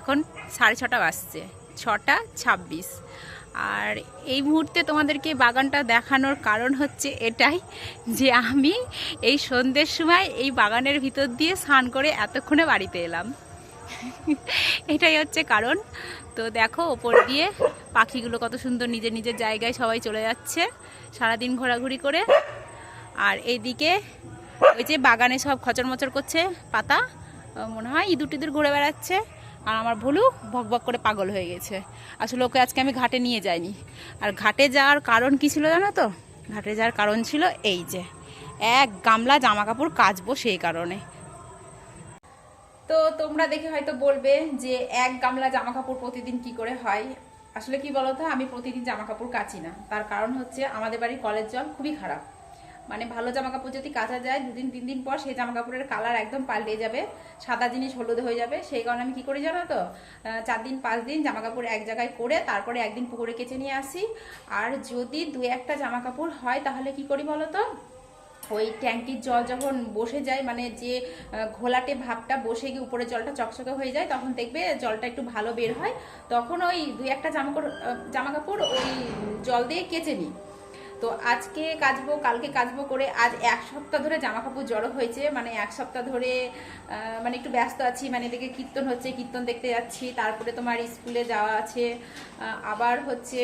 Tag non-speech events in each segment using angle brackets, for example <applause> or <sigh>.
এখন সাড়ে ছটা বাজছে, ছটা ছাব্বিশ। আর এই মুহূর্তে তোমাদেরকে বাগানটা দেখানোর কারণ হচ্ছে এটাই যে আমি এই সন্ধ্যের সময় এই বাগানের ভিতর দিয়ে স্নান করে এতক্ষণে বাড়িতে এলাম। এটাই হচ্ছে কারণ। তো দেখো, ওপর দিয়ে পাখিগুলো কত সুন্দর নিজের নিজের জায়গায় সবাই চলে যাচ্ছে, সারাদিন ঘোরাঘুরি করে। আর এইদিকে ওই যে বাগানে সব খচর মচর করছে পাতা, মনে হয় ইঁদুর টিদুর ঘুরে বেড়াচ্ছে। আর আমার ভুলু বকবক করে পাগল হয়ে গেছে। আসলে ওকে আজকে আমি ঘাটে নিয়ে যাইনি। আর ঘাটে যাওয়ার কারণ কি ছিল জানো তো? ঘাটে যাওয়ার কারণ ছিল এই যে, এক গামলা জামা কাপড় কাচবো সেই কারণে। তো তোমরা দেখে হয়তো বলবে যে এক গামলা জামা কাপড় প্রতিদিন কি করে হয়? আসলে কি বলতো? আমি প্রতিদিন জামা কাপড় কাচি না। তার কারণ হচ্ছে আমাদের বাড়ির কলের জল খুবই খারাপ। মানে ভালো জামা কাপড় যদি কাচা যায়, দুদিন, তিন দিন পর সেই জামা কাপড়ের কালার একদম পাল্টে যাবে, সাদা জিনিস হলুদ হয়ে যাবে। সেই কারণে আমি কি করি জানো তো? চার দিন, পাঁচ দিন জামা কাপড় এক জায়গায় করে তারপরে একদিন পুকুরে কেচে নিয়ে আসি। আর যদি দু একটা জামা কাপড় হয়, তাহলে কি করি বলো তো? ওই ট্যাঙ্কির জল যখন বসে যায় মানে যে ঘোলাটে ভাবটা বসে গিয়ে উপরে জলটা চকচকে হয়ে যায়, তখন দেখবে জলটা একটু ভালো বের হয়। তখন ওই দুই একটা জামা জামা কাপড় ওই জল দিয়ে কেচে নিই। তো আজকে কাচবো, কালকে কাচবো করে আজ এক সপ্তাহ ধরে জামা কাপড় জড়ো হয়েছে। মানে এক সপ্তাহ ধরে মানে একটু ব্যস্ত আছি। মানে এদিকে কীর্তন হচ্ছে, কীর্তন দেখতে যাচ্ছি। তারপরে তোমার স্কুলে যাওয়া আছে। আবার হচ্ছে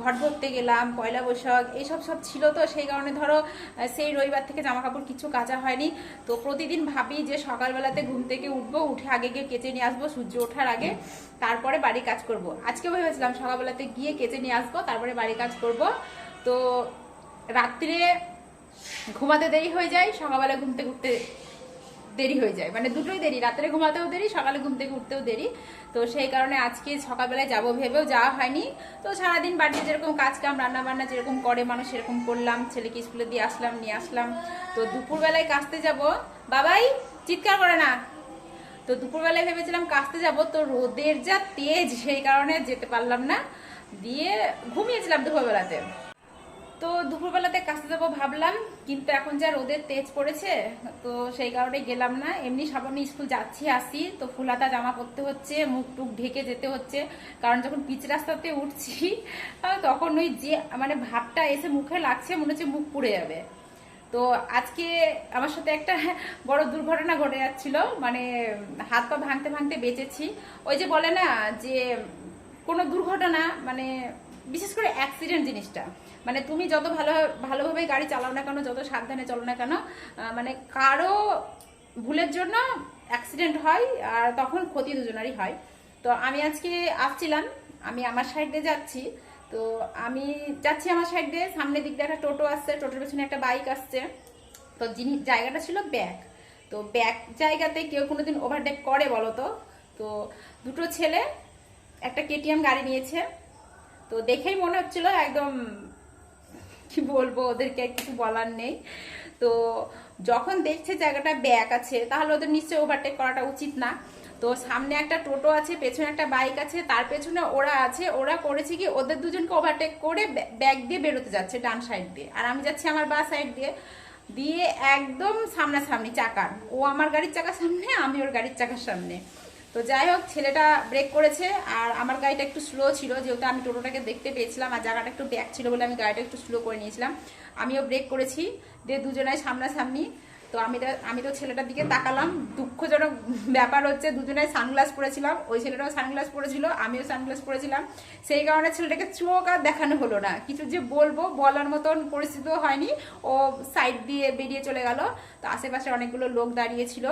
ঘর ধরতে গেলাম, পয়লা বৈশাখ, এইসব সব ছিল তো। সেই কারণে ধরো সেই রবিবার থেকে জামা কাপড় কিছু কাচা হয়নি। তো প্রতিদিন ভাবি যে সকালবেলাতে ঘুম থেকে উঠবো, উঠে আগে গিয়ে কেচে নিয়ে আসব, সূর্য ওঠার আগে। তারপরে বাড়ি কাজ করব। আজকে ভেবেছিলাম সকালবেলাতে গিয়ে কেচে নিয়ে আসব, তারপরে বাড়ি কাজ করব। তো রাত্রে ঘুমাতে দেরি হয়ে যায়, সকালবেলা ঘুম থেকে উঠতে দেরি হয়ে যায়। মানে দুটোই দেরি, রাত্রে ঘুমাতেও দেরি, সকালে ঘুম থেকে উঠতেও দেরি। তো সেই কারণে আজকে সকালবেলায় যাব ভেবেও যাওয়া হয়নি। তো সারাদিন বাড়িতে যেরকম কাজ কাম রান্না বান্না যেরকম করে, মানুষ সেরকম করলাম, ছেলেকে স্কুলে দিয়ে আসলাম, নিয়ে আসলাম। তো দুপুরবেলায় কাচতে যাব। বাবাই, চিৎকার করে না। তো দুপুরবেলায় ভেবেছিলাম কাচতে যাব, তো রোদের যা তেজ, সেই কারণে যেতে পারলাম না। দিয়ে ঘুমিয়েছিলাম দুপুরবেলাতে। তো দুপুরবেলাতে কাজতে যাব ভাবলাম, কিন্তু এখন যা রোদের তেজ পড়েছে, তো সেই কারণে গেলাম না। এমনি সামান্য স্কুল যাচ্ছি, আসি, তো ফুলাতা জামা পরতে হচ্ছে, মুখ টুক ঢেকে যেতে হচ্ছে, কারণ যখন পিচ রাস্তাতে উঠছি তখন ওই যে মানে ভাবটা এসে মুখে লাগছে, মনে হচ্ছে মুখ পুড়ে যাবে। তো আজকে আমার সাথে একটা বড় দুর্ঘটনা ঘটে যাচ্ছিল মানে হাত পা ভাঙতে ভাঙতে বেঁচেছি। ওই যে বলে না, যে কোনো দুর্ঘটনা মানে বিশেষ করে অ্যাক্সিডেন্ট জিনিসটা মানে তুমি যত ভালো ভালোভাবে গাড়ি চালাও না কেন, যত সাবধানে চলো না কেন মানে কারও ভুলের জন্য অ্যাক্সিডেন্ট হয় আর তখন ক্ষতি দুজনারই হয়। তো আমি আজকে আসছিলাম, আমি আমার সাইড দিয়ে যাচ্ছি। তো আমি যাচ্ছি আমার সাইড দিয়ে, সামনের দিক দিয়ে একটা টোটো আসছে, টোটোর পেছনে একটা বাইক আসছে। তো যিনি, জায়গাটা ছিল ব্যাক তো ব্যাক জায়গাতে কেউ কোনো দিন ওভারটেক করে বলো তো? তো দুটো ছেলে একটা কেটিএম গাড়ি নিয়েছে। তো দেখেই মনে হচ্ছিল একদম কি বলব, ওদেরকে কিছু বলার নেই। তো যখন দেখছে জায়গাটা ব্যাক আছে, তাহলে ওদের নিশ্চয়ই ওভারটেক করাটা উচিত না। তো সামনে একটা টোটো আছে, পেছনে একটা বাইক আছে, তার পেছনে ওরা আছে, ওরা করেছে কি, ওদের দুজনকে ওভারটেক করে ব্যাগ দিয়ে বেরোতে যাচ্ছে ডান সাইড দিয়ে। আর আমি যাচ্ছি আমার বা সাইড দিয়ে। দিয়ে একদম সামনাসামনি চাকার ও আমার গাড়ির চাকার সামনে, আমি ওর গাড়ির চাকার সামনে। তো যাই হোক, ছেলেটা ব্রেক করেছে আর আমার গাড়িটা একটু স্লো ছিল, যেহেতু আমি টোটোটাকে দেখতে পেয়েছিলাম আর জায়গাটা একটু ব্যাক ছিল বলে আমি গাড়িটা একটু স্লো করে নিয়েছিলাম। আমিও ব্রেক করেছি দিয়ে দুজনাই সামনাসামনি। তো আমি আমি তো ছেলেটার দিকে তাকালাম, দুঃখজনক ব্যাপার হচ্ছে দুজনাই সানগ্লাস পরেছিলাম, ওই ছেলেটাও সানগ্লাস পরেছিল, আমিও সানগ্লাস পরেছিলাম। সেই কারণে ছেলেটাকে চোখ আর দেখানো হলো না। কিছু যে বলব, বলার মতন পরিস্থিতিও হয়নি, ও সাইড দিয়ে বেরিয়ে চলে গেল। তো আশেপাশে অনেকগুলো লোক দাঁড়িয়েছিল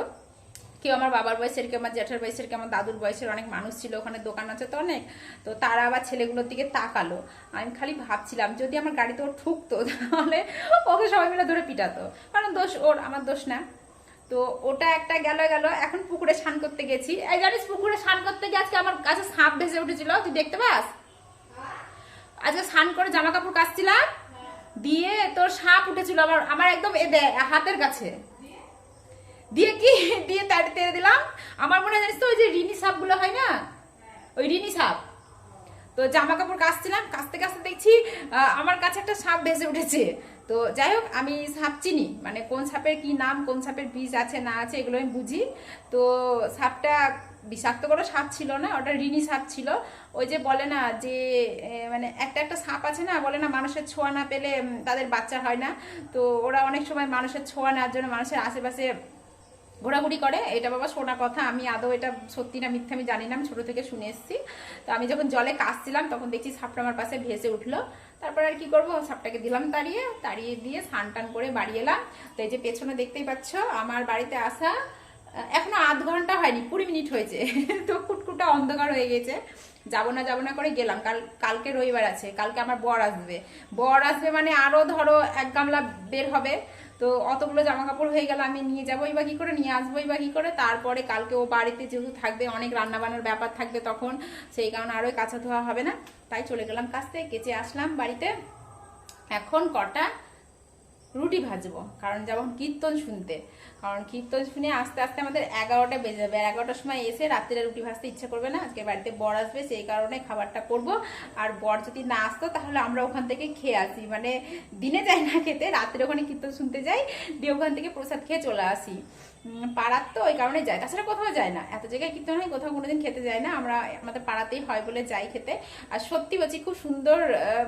কেউ আমার বাবার বয়সের, কেউ আমার জ্যাঠার বয়সের, কেউ আমার দাদুর বয়সের অনেক মানুষ ছিল, ওখানে দোকান আছে তো অনেক। তো তারা আবার ছেলেগুলোর দিকে তাকালো। আমি খালি ভাবছিলাম, যদি আমার গাড়িতে ও ঠুকতো, <laughs> তাহলে ওকে সবাই মিলে ধরে পিটাতো। কারণ দোষ ওর, আমার দোষ না। তো ওটা একটা গেল গেল। এখন পুকুরে স্নান করতে গেছি। এই জানিস, পুকুরে স্নান করতে গিয়ে আজকে আমার কাছে সাপ ভেসে উঠেছিল, তুই দেখতে পাস? আজকে স্নান করে জামা কাপড় কাচছিলাম, দিয়ে তোর সাপ উঠেছিল আমার আমার একদম এ হাতের কাছে। দিয়ে কি? দিয়ে তাড়ি তেড়ে দিলাম। আমার মনে হয় জানিস তো, ওই যে রিনি সাপগুলো হয় না? ওই রিনি সাপ। তো জামা কাপড় কাচছিলাম, কাচতে কাচতে দেখছি আমার কাছে একটা সাপ ভেসে উঠেছে। তো যাই হোক, আমি সাপ চিনি মানে কোন সাপের কি নাম, কোন সাপের বীজ আছে, না আছে, এগুলো আমি বুঝি। তো সাপটা বিষাক্ত কোনো সাপ ছিল না, ওটা রিনি সাপ ছিল। ওই যে বলে না যে মানে একটা একটা সাপ আছে না, বলে না মানুষের ছোঁয়া না পেলে তাদের বাচ্চা হয় না। তো ওরা অনেক সময় মানুষের ছোঁয়া নেওয়ার জন্য মানুষের আশেপাশে ঘোরাঘুরি করে, এটা বাবা শোনা কথা, আমি আদৌ এটা সত্যি না মিথ্যা আমি জানি না, আমি ছোট থেকে শুনে এসেছি। তো আমি যখন জলে কাশছিলাম, তখন দেখছি সাপটা আমার পাশে ভেসে উঠল। তারপর আর কি করব? সাপটাকে দিলাম তাড়িয়ে তাড়িয়ে দিয়ে স্নান টান করে বাড়ি এলাম। তো এই যে পেছনে দেখতেই পাচ্ছ, আমার বাড়িতে আসা, এখনও আধ ঘণ্টা হয়নি, কুড়ি মিনিট হয়েছে। <laughs> তো কুটকুটা অন্ধকার হয়ে গেছে। যাব না যাব না করে গেলাম। কাল, কালকে রবিবার আছে, কালকে আমার বর আসবে। বর আসবে মানে আরও ধরো এক গামলা বের হবে। তো অতগুলো জামা কাপড় হয়ে গেল, আমি নিয়ে যাবোই বা কি করে, নিয়ে আসবোই বা কি করে। তারপরে কালকে ও বাড়িতে যেহেতু থাকবে, অনেক রান্না বান্নার ব্যাপার থাকবে তখন, সেই কারণে আরোই কাঁচা ধোয়া হবে না। তাই চলে গেলাম কাছতে কেচে আসলাম বাড়িতে। এখন কটা? রুটি ভাজবো, কারণ যেমন কীর্তন শুনতে। কারণ কীর্তন শুনে আস্তে আস্তে আমাদের এগারোটা বেজে যাবে। এগারোটার সময় এসে রাত্রে রুটি ভাজতে ইচ্ছা করবে না। আজকে বাড়িতে বর আসবে, সেই কারণে খাবারটা করব। আর বর যদি না আসতো, তাহলে আমরা ওখান থেকে খেয়ে আসি। মানে দিনে যাই না খেতে, রাত্রে ওখানে কীর্তন শুনতে যাই, দিয়ে ওখান থেকে প্রসাদ খেয়ে চলে আসি। পাড়ার তো ওই কারণে যায় তাছাড়া কোথাও যায় না। এত জায়গায় কীর্তন হয়, কোথাও কোনোদিন খেতে যায় না। আমরা, আমাদের পাড়াতেই হয় বলে যাই খেতে। আর সত্যি বলছি, খুব সুন্দর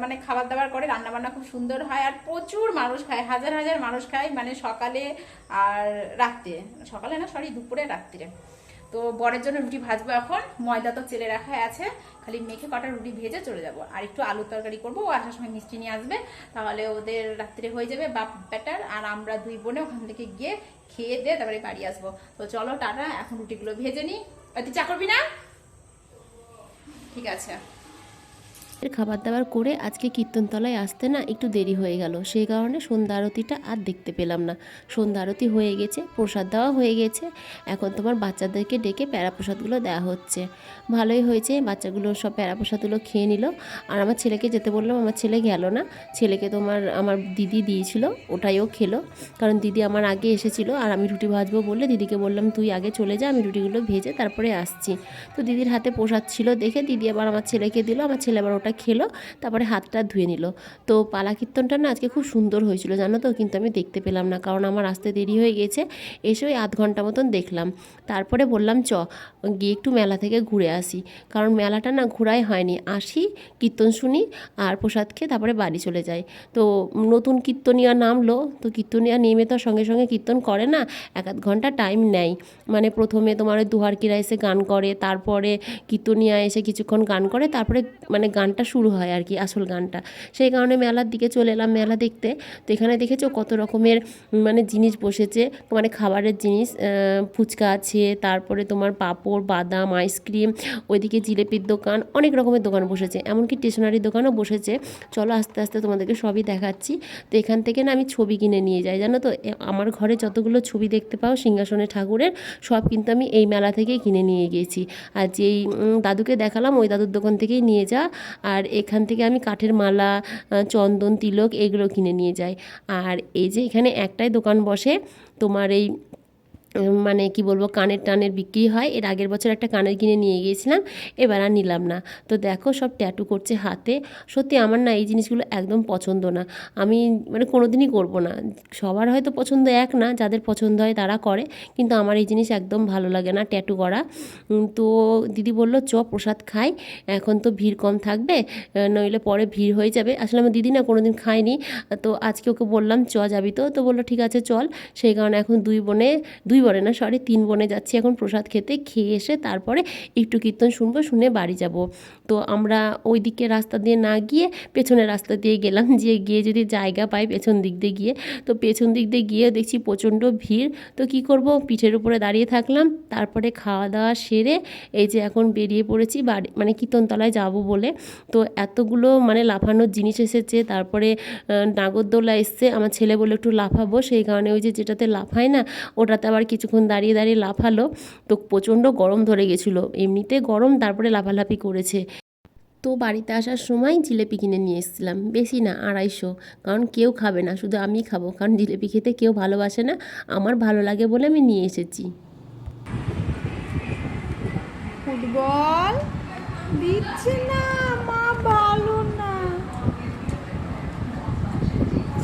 মানে খাবার দাবার করে, রান্নাবান্না খুব সুন্দর হয়। আর প্রচুর মানুষ খায়, হাজার হাজার মানুষ খায়। মানে সকালে আর রাত্রে, সকালে না সরি দুপুরে রাত্রিরে তো বরের জন্য রুটি ভাজবো এখন, ময়দা তো চেলে রাখা আছে, খালি মেখে কটা রুটি ভেজে চলে যাব। আর একটু আলু তরকারি করব, ও আসার সময় মিষ্টি নিয়ে আসবে, তাহলে ওদের রাত্রে হয়ে যাবে বাপ ব্যাটার, আর আমরা দুই বোনে ওখান থেকে গিয়ে খেয়ে দিয়ে তারপরে বাড়ি আসব। তো চলো টাটা, এখন রুটিগুলো ভেজে নিই। তুই চা করবি না? ঠিক আছে। খাবার দাবার করে আজকে কীর্তনতলায় আসতে না একটু দেরি হয়ে গেল। সেই কারণে সন্ধ্যা আরতিটা আর দেখতে পেলাম না। সন্ধ্যা আরতি হয়ে গেছে, প্রসাদ দেওয়া হয়ে গেছে। এখন তোমার বাচ্চাদেরকে ডেকে প্যারা প্রসাদগুলো দেওয়া হচ্ছে। ভালোই হয়েছে, বাচ্চাগুলো সব প্যারা প্রসাদগুলো খেয়ে নিল। আর আমার ছেলেকে যেতে বললাম, আমার ছেলে গেল না। ছেলেকে তোমার, আমার দিদি দিয়েছিল ওটাইও খেলো। কারণ দিদি আমার আগে এসেছিল, আর আমি রুটি ভাজবো বললে দিদিকে বললাম, তুই আগে চলে যা, আমি রুটিগুলো ভেজে তারপরে আসছি। তো দিদির হাতে প্রসাদ ছিল দেখে দিদি আবার আমার ছেলেকে দিল, আমার ছেলে আবার ওটা খেলো, তারপরে হাতটা ধুয়ে নিল। তো পালা কীর্তনটা না আজকে খুব সুন্দর হয়েছিল, জানো তো? কিন্তু আমি দেখতে পেলাম না, কারণ আমার আসতে দেরি হয়ে গেছে। এসে ওই আধ ঘণ্টা মতন দেখলাম। তারপরে বললাম, চ, গিয়ে একটু মেলা থেকে ঘুরে আসি। কারণ মেলাটা না ঘোরাই হয়নি। আসি, কীর্তন শুনি, আর প্রসাদ খেয়ে তারপরে বাড়ি চলে যাই। তো নতুন কীর্তনিয়া নামলো, তো কীর্তনিয়া নেমে তো সঙ্গে সঙ্গে কীর্তন করে না, এক আধ ঘণ্টা টাইম নেয়। মানে প্রথমে তোমার ওই দুহারকিরা এসে গান করে, তারপরে কীর্তনিয়া এসে কিছুক্ষণ গান করে, তারপরে মানে গানটা শুরু হয় আর কি, আসল গানটা। সেই কারণে মেলার দিকে চলে এলাম মেলা দেখতে। তো এখানে দেখেছ কত রকমের মানে জিনিস বসেছে মানে খাবারের জিনিস ফুচকা আছে, তারপরে তোমার পাঁপড়, বাদাম, আইসক্রিম, ওইদিকে জিলেপির দোকান, অনেক রকমের দোকান বসেছে। এমনকি স্টেশনারি দোকানও বসেছে। চলো আস্তে আস্তে তোমাদেরকে সবই দেখাচ্ছি। তো এখান থেকে না আমি ছবি কিনে নিয়ে যাই, জানো তো? আমার ঘরে যতগুলো ছবি দেখতে পাও, সিংহাসনে ঠাকুরের, সব কিন্তু আমি এই মেলা থেকেই কিনে নিয়ে গিয়েছি। আর যেই দাদুকে দেখালাম, ওই দাদুর দোকান থেকেই নিয়ে যা। আর এখান থেকে আমি কাঠের মালা চন্দন, তিলক এগুলো কিনে নিয়ে যাই। আর এই যে এখানে একটাই দোকান বসে তোমার এই মানে কি বলব, কানের টানের বিক্রি হয়। এর আগের বছর একটা কানের কিনে নিয়ে গিয়েছিলাম, এবার আর নিলাম না। তো দেখো, সব ট্যাটু করছে হাতে। সত্যি আমার না এই জিনিসগুলো একদম পছন্দ না। আমি মানে কোনো দিনই করব না। সবার হয়তো পছন্দ এক না, যাদের পছন্দ হয় তারা করে, কিন্তু আমার এই জিনিস একদম ভালো লাগে না ট্যাটু করা। তো দিদি বলল, চ, প্রসাদ খাই। এখন তো ভিড় কম থাকবে নইলে পরে ভিড় হয়ে যাবে। আসলে আমার দিদি না কোনো দিন খায়নি। তো আজকে ওকে বললাম, চ, যাবি তো? তো বলল, ঠিক আছে, চল। সেই কারণে এখন দুই বোনে, দুই বনে না সরি তিন বোনে যাচ্ছি এখন প্রসাদ খেতে, খেয়ে এসে তারপরে একটু কীর্তন শুনব, শুনে বাড়ি যাব। তো আমরা ওই দিকে রাস্তা দিয়ে না গিয়ে পেছনের রাস্তা দিয়ে গেলাম, <laughs> যে গিয়ে যদি জায়গা পাই পেছন দিক দিয়ে গিয়ে। তো পেছন দিক দিয়ে গিয়ে দেখছি প্রচণ্ড ভিড়। তো কি করব? পিঠের উপরে দাঁড়িয়ে থাকলাম, তারপরে খাওয়া দাওয়া সেরে এই যে এখন বেরিয়ে পড়েছি বাড়ি মানে কীর্তনতলায় যাব বলে। তো এতগুলো মানে লাফানোর জিনিস এসেছে, তারপরে নাগরদোলা এসছে, আমার ছেলে বলে একটু লাফাবো, সেই কারণে ওই যে যেটাতে লাফায় না, ওটাতে আবার কিছুক্ষণ দাঁড়িয়ে দাঁড়িয়ে লাফালো। তো প্রচণ্ড গরম ধরে গেছিল। এমনিতে গরম, তারপরে লাফালাফি করেছে। তো বাড়িতে আসার সময় জিলেপি কিনে নিয়ে এসেছিলাম। বেশি না, আড়াইশো। কারণ কেউ খাবে না, শুধু আমি খাব। কারণ জিলেপি খেতে কেউ ভালোবাসে না। আমার ভালো লাগে বলে আমি নিয়ে এসেছি। ফুটবল? দিচ্ছে না, মা ভালো না।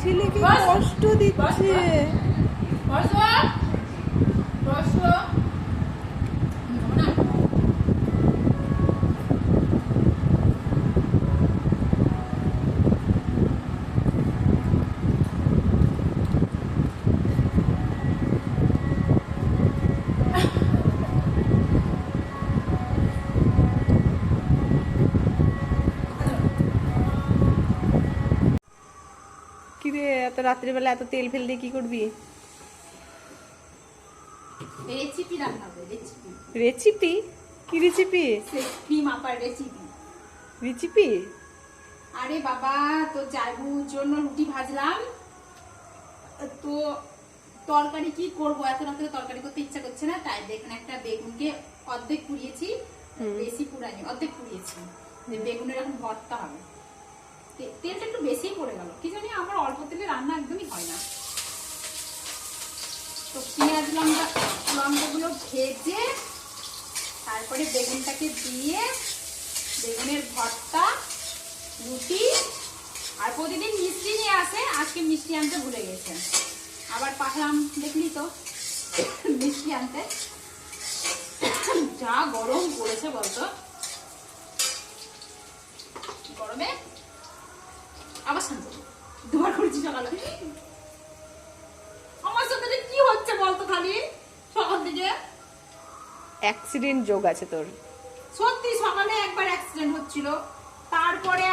ছেলেকে কষ্ট দিচ্ছে। প্রশ্ন এত রাত্রিবেলা এত তেল ফেল দিয়ে কি করবি? রেসিপি রান্না হবে রেসিপি রেসিপি কি রেসিপি সেফি মাপার রেসিপি রেসিপি আরে বাবা তো জাইবুর জন্য রুটি ভাজলাম। তো তরকারি কি করব? এত রাত্রে তরকারি করতে ইচ্ছা করছে না তাই দেখুন একটা বেগুনকে অর্ধেক পুড়িয়েছি বেশি পুরানি অর্ধেক পুড়িয়েছি। যে বেগুনের এখন ভর্তা হবে। তেলটা একটু বেশি পড়ে গেল। কি জানি আমার অল্প তেলে রান্না একদমই হয় না। তো পেঁয়াজ লঙ্কা, লঙ্কাগুলো ভেজে তারপরে বেগুনটাকে দিয়ে বেগুনের ভর্তা, রুটি, আর প্রতিদিন মিষ্টি নিয়ে আসে, আজকে মিষ্টি আনতে ভুলে গেছে আবার পাঠালাম দেখলি তো, মিষ্টি আনতে। যা গরম পড়েছে বলতো। গরমে আবার শান্ত দুবার করেছি সকালে। হচ্ছে বলতো খালি? সকাল থেকে? অ্যাক্সিডেন্ট যোগ আছে তোর। সত্যি সকালে একবার অ্যাক্সিডেন্ট হচ্ছিল। তারপরে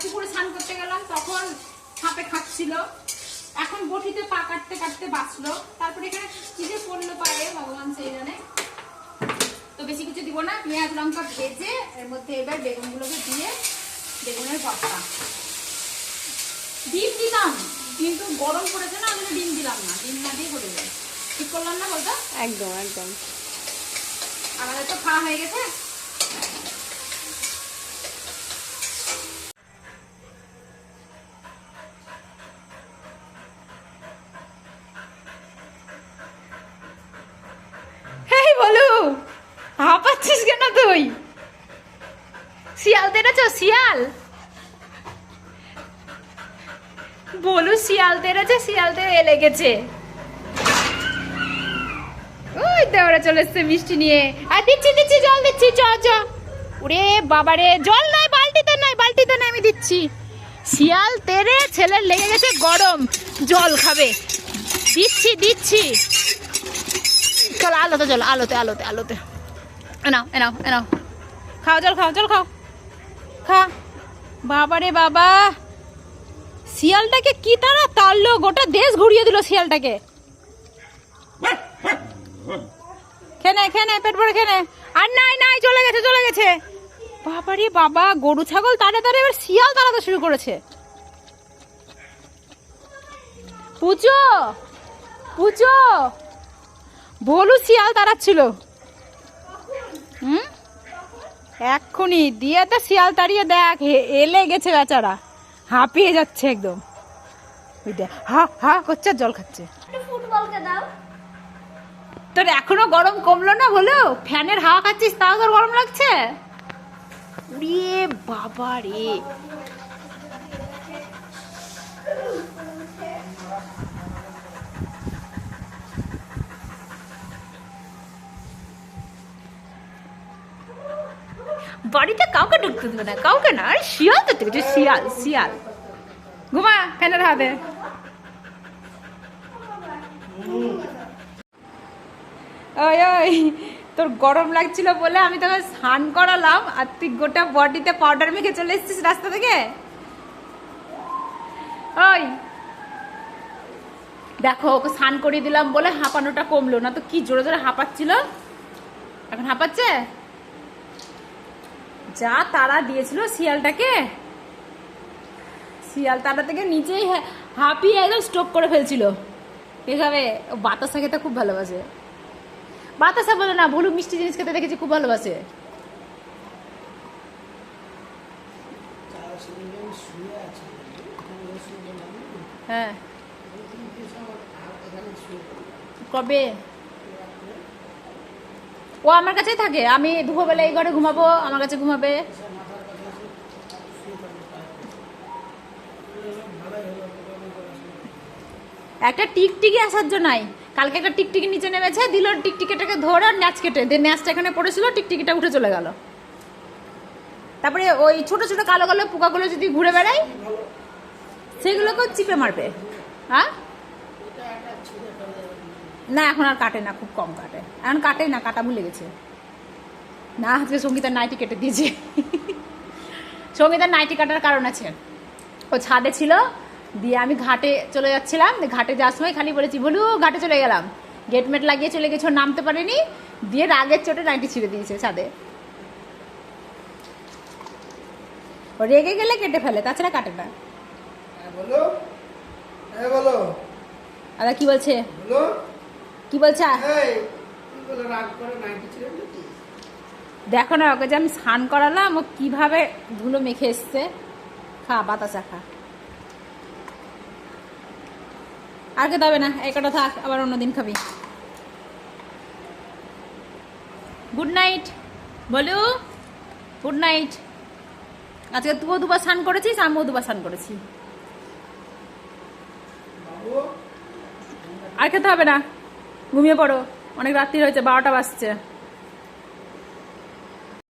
পুকুরে স্নান করতে গেলাম তখন সাপে খাচ্ছিল। এখন বটিতে পা কাটতে কাটতে বাঁচলো। তারপরে এখানে কি যে পড়ল পায়ে ভগবান সেই জানে। তো বেশি কিছু দিব না। পেঁয়াজ লঙ্কা ভেজে এর মধ্যে এবার বেগুনগুলোকে দিয়ে বেগুনের ভর্তা। ডিম দিলাম কিন্তু গরম পড়েছে না আমি ডিম দিলাম না। ডিম না দিয়ে করে দেয় ঠিক করলাম না বলতো? একদম একদম। আমাদের তো খাওয়া হয়ে গেছে। হাঁপাচ্ছিস কেন তুই? শিয়াল তেড়েছ শিয়াল? বলু শিয়াল তেড়েছে শিয়াল তেড়ে এলে গেছে ওরা চলে এসছে মিষ্টি নিয়ে। আর দিচ্ছি দিচ্ছি, জল দিচ্ছি, চ চ। ওরে বাবারে, জল নাই বালতিতে নাই বালতিতে নাই আমি দিচ্ছি। শিয়াল তেরে ছেলের লেগে গেছে গরম, জল খাবে। দিচ্ছি দিচ্ছি। চল, আলোতে চলো, আলোতে আলোতে আলোতে। এনাও এনাও এনাও খাও, জল খাও জল খাও। খা। বাবারে বাবা। শিয়ালটাকে কি তারা তাড়লো, গোটা দেশ ঘুরিয়ে দিল শিয়ালটাকে। খেনে খেনে, পেট ভরে খেনে। আর নাই নাই, চলে গেছে চলে গেছে। বাবারে বাবা, গরু, ছাগল তাড়ে তাড়ে এবার শিয়াল তাড়াতে শুরু করেছে। পুচো পুচো বলু শিয়াল তাড়াচ্ছিল। হুম? এক্ষুনি দিয়ে তো শিয়াল তাড়িয়ে দেখ এলে গেছে বেচারা। হাঁপিয়ে যাচ্ছে একদম। ওই দেখ, হা হা করছে, জল খাচ্ছে। ফুটবলকে দাও। তোর এখনও গরম কমলো না হলো ফ্যানের হাওয়া খাচ্ছিস, তাও তোর গরম লাগছে? উড়ে বাবা রে। বাড়িতে কাউকে ঢুকতে দেবে না, কাউকে না, আরে শিয়াল তো শিয়াল শিয়াল। ঘুমা, ফ্যানের হাতে ওই তোর গরম লাগছিল বলে আমি তোকে স্নান করালাম আর তুই গোটা বডিতে পাউডার মেখে চলে এসেছিস রাস্তা থেকে? ওই দেখো, ওকে স্নান করিয়ে দিলাম বলে হাঁপানোটা কমলো না, তো কি জোরে জোরে হাঁপাচ্ছিল? এখন হাঁপাচ্ছে? যা তারা দিয়েছিল শিয়ালটাকে। শিয়াল তারা থেকে নিচেই হা- হাঁপিয়ে একদম স্ট্রোক করে ফেলছিল। এভাবে বাতাসা খেতে খুব ভালোবাসে। বাতাসা বলে না ভুলু মিষ্টি জিনিস খেতে দেখেছি খুব ভালোবাসে। হ্যাঁ। কবে? ও আমার কাছেই থাকে। আমি দুপুরবেলা এই ঘরে ঘুমাবো, আমার কাছে ঘুমাবে। একটা টিকটিকি আসার নাই। কালকে একটা টিকটিকি নিচে নেমেছে, দিল টিকটিকিটাকে ধরে আর ন্যাচ কেটে, দিয়ে ন্যাচটা এখানে পড়েছিল, টিকটিকিটা উঠে চলে গেল। তারপরে ওই ছোট ছোট কালো কালো পোকাগুলো যদি ঘুরে বেড়ায়, সেগুলোকেও চিপে মারবে। হ্যাঁ? না, এখন আর কাটে না, খুব কম কাটে। এখন কাটে না, কাটা ভুলে গেছে। না, আজকে সঙ্গীতার নাইটি কেটে দিয়েছে। সঙ্গীতার নাইটি কাটার কারণ আছে। ও ছাদে ছিল দিয়ে আমি ঘাটে চলে যাচ্ছিলাম। ঘাটে যাওয়ার সময় খালি বলেছি বলু ঘাটে চলে গেলাম। গেটমেট লাগিয়ে চলে গেছে নামতে পারেনি। দিয়ে রাগের চোটে নাইটি ছিঁড়ে দিয়েছে ছাদে। ও রেগে গেলে কেটে ফেলে তাছাড়া কাটে না। হ্যাঁ বলো। হ্যাঁ দাদা কি বলছে? বলো। কি বলছে? দেখো না ওকে যে আমি স্নান করালাম ও কীভাবে ধুলো মেখে এসছে। খা বাতাসা খা। আর খেতে হবে না একটা থাক, আবার অন্যদিন খাবি। গুড নাইট বলু। গুড নাইট আজকে তুইও দুবার স্নান করেছিস, আমিও দুবার স্নান করেছি। আর খেতে হবে না, ঘুমিয়ে পড়ো, অনেক রাত্রি হয়েছে, বারোটা বাজছে।